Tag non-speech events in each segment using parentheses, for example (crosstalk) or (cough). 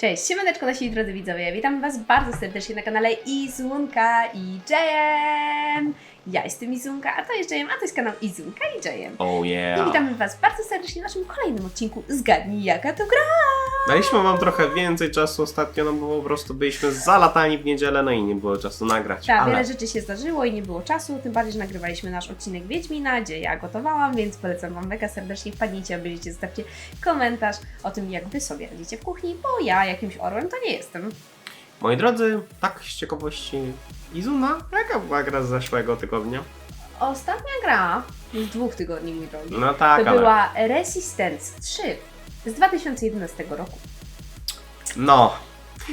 Cześć, siemaneczko nasi drodzy widzowie, witam Was bardzo serdecznie na kanale Izunka i Jem. Ja jestem Izunka, a to jest Jem, a to jest kanał Izunka i Jem. Oh I yeah. witamy Was bardzo serdecznie w naszym kolejnym odcinku Zgadnij jaka to gra! Daliśmy wam trochę więcej czasu ostatnio, no bo po prostu byliśmy zalatani w niedzielę, no i nie było czasu nagrać. Tak, ale wiele rzeczy się zdarzyło i nie było czasu, tym bardziej, że nagrywaliśmy nasz odcinek Wiedźmina, gdzie ja gotowałam, więc polecam Wam mega serdecznie, wpadnijcie, obejrzyjcie, zostawcie komentarz o tym, jak Wy sobie radzicie w kuchni, bo ja jakimś orłem to nie jestem. moi drodzy, tak z ciekawości, Izuna, jaka była gra z zeszłego tygodnia? Ostatnia gra z dwóch tygodni, mój drogi. No tak, to ale... była Resistance 3 z 2011 roku. No,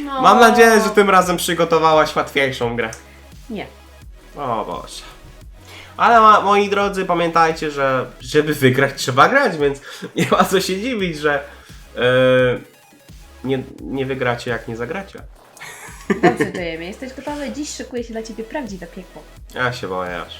No. mam nadzieję, że tym razem przygotowałaś łatwiejszą grę. Nie. O Boże. Ale ma, moi drodzy, pamiętajcie, że żeby wygrać trzeba grać, więc (laughs) nie ma co się dziwić, że yy, nie, nie wygracie jak nie zagracie. Dobrze, Jejemy, jesteś gotowy? Dziś szykuje się dla Ciebie prawdziwe piekło. Ja się boję aż.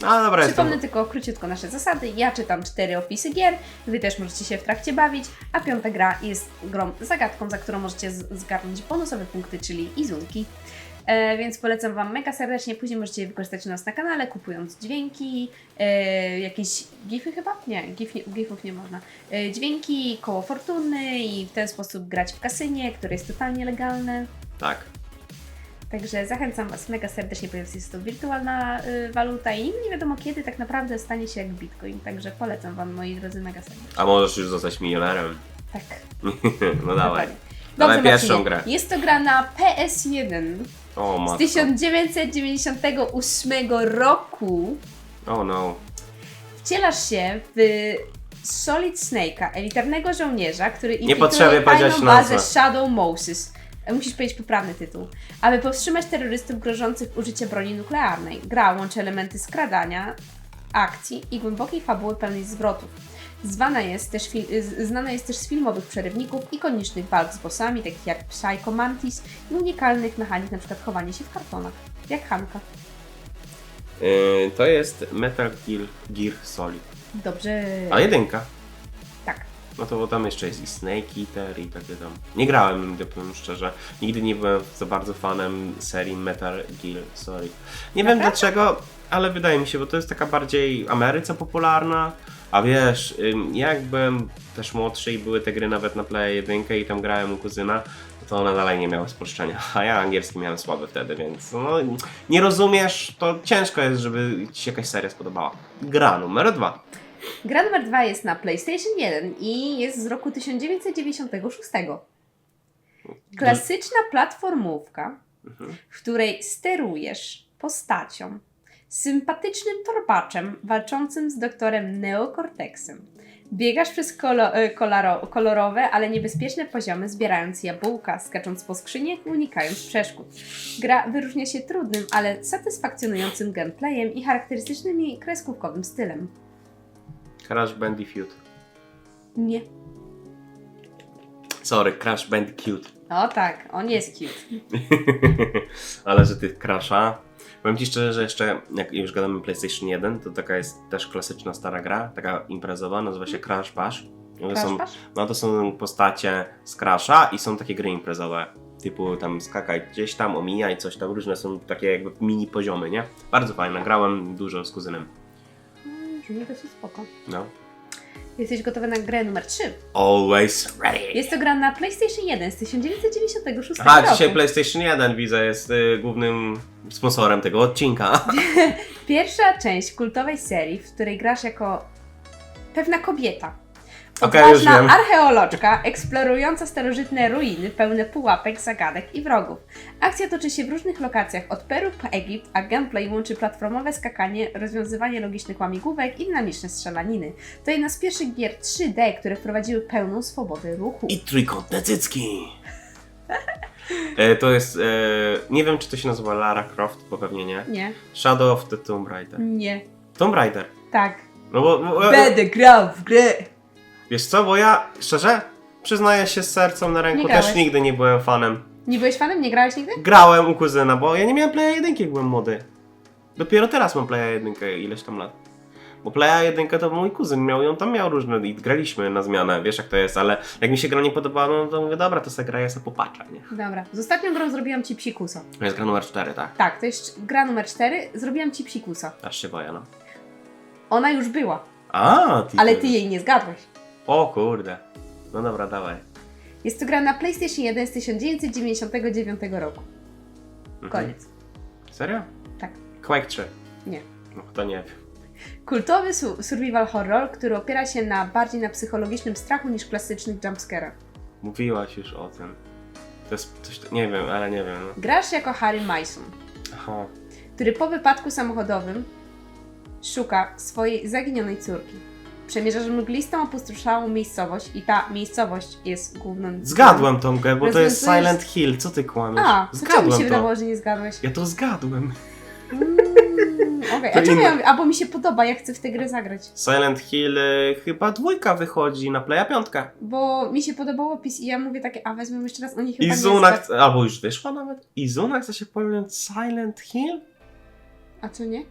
No dobra, Przypomnę jestem. tylko króciutko nasze zasady. Ja czytam cztery opisy gier, Wy też możecie się w trakcie bawić, a piąta gra jest grą zagadką, za którą możecie z- zgarnąć bonusowe punkty, czyli izunki. E, więc polecam Wam mega serdecznie. Później możecie je wykorzystać u nas na kanale, kupując dźwięki, e, jakieś gify chyba? Nie, gif, nie, gifów nie można. E, dźwięki, koło fortuny i w ten sposób grać w kasynie, które jest totalnie legalne. Tak. Także zachęcam Was mega serdecznie, ponieważ jest to wirtualna y, waluta i nigdy nie wiadomo kiedy tak naprawdę stanie się jak Bitcoin. Także polecam Wam, moi drodzy, mega serdecznie. A możesz już zostać milionerem. Tak, (laughs) no dawaj. dokładnie. Dawaj Dobrze, pierwszą Marcinie. grę. Jest to gra na PS1 O z matko. 1998 roku. Oh no. Wcielasz się w Solid Snake'a, elitarnego żołnierza, który infiltruje tajną powiedzieć bazę nazwę. Shadow Moses. Musisz powiedzieć poprawny tytuł. Aby powstrzymać terrorystów grożących użycia broni nuklearnej. Gra łączy elementy skradania, akcji i głębokiej fabuły pełnej zwrotów. Zwana jest też znana jest też z filmowych przerywników, ikonicznych walk z bossami, takich jak Psycho Mantis i unikalnych mechanik, np. chowanie się w kartonach, jak Hanka. Yy, to jest Metal Gear, Gear Solid. Dobrze. A jedynka. No to bo tam jeszcze jest i Snake Eater i takie tam. Nie grałem nigdy, powiem szczerze. Nigdy nie byłem za bardzo fanem serii Metal Gear Solid. Nie wiem dlaczego, ale wydaje mi się, bo to jest taka bardziej Ameryce popularna. A wiesz, jak byłem też młodszy i były te gry nawet na Play 1 i tam grałem u kuzyna, to one dalej nie miały spolszczenia. (laughs) A ja angielski miałem słaby wtedy, więc no, nie rozumiesz, to ciężko jest, żeby ci się jakaś seria spodobała. Gra numer dwa. Gra numer 2 jest na PlayStation 1 i jest z roku 1996. Klasyczna platformówka, Mhm. w której sterujesz postacią, sympatycznym torbaczem walczącym z doktorem Neocortexem. Biegasz przez kolo, e, kolorowe, ale niebezpieczne poziomy, zbierając jabłka, skacząc po skrzyniach i unikając przeszkód. Gra wyróżnia się trudnym, ale satysfakcjonującym gameplayem i charakterystycznym kreskówkowym stylem. Crash Bandicoot. Nie. Sorry, Crash Bandicoot. O tak, on jest cute. (laughs) Ale że ty Crasha. Powiem ci szczerze, że jeszcze jak już gadamy PlayStation 1, to taka jest też klasyczna stara gra, taka imprezowa, nazywa się Crash Bash. To, są, Crash no to są postacie z Crasha i są takie gry imprezowe. Typu tam skakaj gdzieś tam, omijaj coś tam, różne są takie jakby mini poziomy, nie? Bardzo fajne, grałem dużo z kuzynem. Brzmi dosyć spoko. No. Jesteś gotowy na grę numer 3. Always ready. Jest to gra na PlayStation 1 z 1996 Aha, roku. dzisiaj PlayStation 1 widzę jest y, głównym sponsorem tego odcinka. (laughs) Pierwsza część kultowej serii, w której grasz jako pewna kobieta. Okej, już Odważna wiem. archeolożka eksplorująca starożytne ruiny pełne pułapek, zagadek i wrogów. Akcja toczy się w różnych lokacjach od Peru po Egipt, a gameplay łączy platformowe skakanie, rozwiązywanie logicznych łamigłówek i dynamiczne strzelaniny. To jedna z pierwszych gier 3D, które wprowadziły pełną swobodę ruchu. I trójkątne cycki. E, to jest, e, nie wiem czy to się nazywa Lara Croft, bo pewnie nie. Nie, Shadow of the Tomb Raider. nie, Tomb Raider. tak. No bo, bo Będę grał w grę! Wiesz co, bo ja szczerze przyznaję się z sercem na ręku, Nie też nigdy nie byłem fanem. Nie byłeś fanem? Nie grałeś nigdy? Grałem u kuzyna, bo ja nie miałem Playa 1 jak byłem młody. Dopiero teraz mam Playa 1 ileś tam lat. Bo Playa 1 to mój kuzyn miał i on tam miał różne i graliśmy na zmianę, wiesz jak to jest, ale jak mi się gra nie podobała, no to mówię, dobra, to se gra, ja se popatrzę, nie? Dobra. Z ostatnią grą zrobiłam ci psikusa. To jest gra numer 4, tak? Tak, to jest gra numer 4. Zrobiłam ci psikusa. Aż się boję, no. Ona już była, A, ty ale ty jej nie zgadłeś. O kurde. No dobra, dawaj. Jest to gra na PlayStation 1 z 1999 roku. Mhm. Koniec. Serio? Tak. Quake 3. Nie. No to nie wiem. Kultowy su- survival horror, który opiera się na bardziej na psychologicznym strachu niż klasycznych jumpscarach. Mówiłaś już o tym. To jest coś, nie wiem, ale nie wiem. No. Grasz jako Harry Mason, Aha. który po wypadku samochodowym szuka swojej zaginionej córki. Przemierzasz mglistą, opustoszałą miejscowość i ta miejscowość jest główną... Zgadłem tą grę, bo to jest Rozwiązujesz- Silent Hill. Co ty kłamiesz? A, to czemu mi Zgadłem się to. wydawało, że nie zgadłeś? Ja to zgadłem. Mm, Okej, To a czemu inne. ja, albo mi się podoba, ja chcę w tę grę zagrać. Silent Hill y, chyba dwójka wychodzi na Playa piątkę. Bo mi się podobał opis i ja mówię takie, a wezmę jeszcze raz, oni chyba I nie Zuna zgad- chce, albo już wyszła nawet. I Zuna chce się pojawić Silent Hill? A co nie?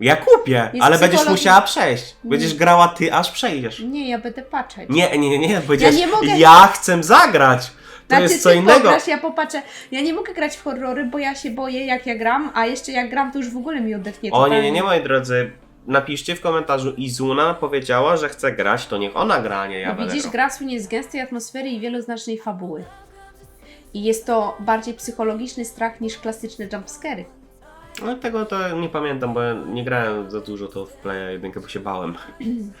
Ja kupię, Jest ale będziesz psycholog- musiała przejść. Będziesz grała ty, aż przejdziesz. Nie, ja będę patrzeć. Nie, nie, nie, nie, powiedziałeś, nie mogę- ja chcę zagrać. To Znaczy, jest co ty innego. Pograsz, ja popatrzę. Ja nie mogę grać w horrory, bo ja się boję jak ja gram, a jeszcze jak gram to już w ogóle mi oddechnie O nie, nie, nie, moi drodzy. Napiszcie w komentarzu, Izuna powiedziała, że chce grać, to niech ona gra, a nie ja Bo będę widzisz, grał. gra słynie z gęstej atmosfery i wieloznacznej fabuły. I jest to bardziej psychologiczny strach niż klasyczne jumpscary. No tego to nie pamiętam, bo ja nie grałem za dużo to w Playa 1, bo się bałem.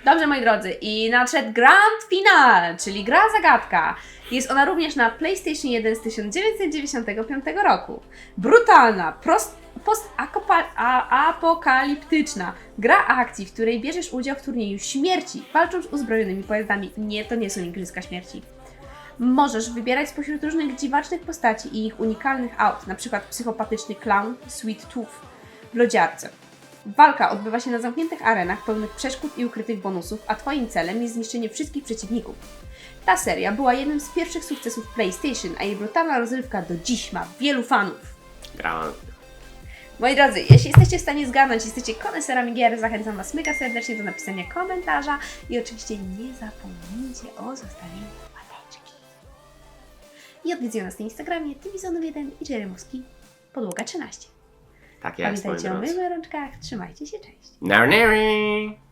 Dobrze, moi drodzy, i nadszedł Grand Finale, czyli gra zagadka. Jest ona również na PlayStation 1 z 1995 roku. Brutalna, prost, postapokaliptyczna gra akcji, w której bierzesz udział w turnieju śmierci, walcząc z uzbrojonymi pojazdami. Nie, to nie są Igrzyska Śmierci. Możesz wybierać spośród różnych dziwacznych postaci i ich unikalnych aut, przykład psychopatyczny clown Sweet Tooth w lodziarce. Walka odbywa się na zamkniętych arenach pełnych przeszkód i ukrytych bonusów, a Twoim celem jest zniszczenie wszystkich przeciwników. Ta seria była jednym z pierwszych sukcesów PlayStation, a jej brutalna rozrywka do dziś ma wielu fanów. Grałem. Moi drodzy, jeśli jesteście w stanie zgadnąć, jesteście koneserami gier, zachęcam Was mega serdecznie do napisania komentarza i oczywiście nie zapomnijcie o zostawieniu. I odwiedzują nas na Instagramie Tybizonów1 i Jeremowski Podłoga 13. Tak jest, Pamiętajcie o myłych rączkach, trzymajcie się, cześć. Nary, nary.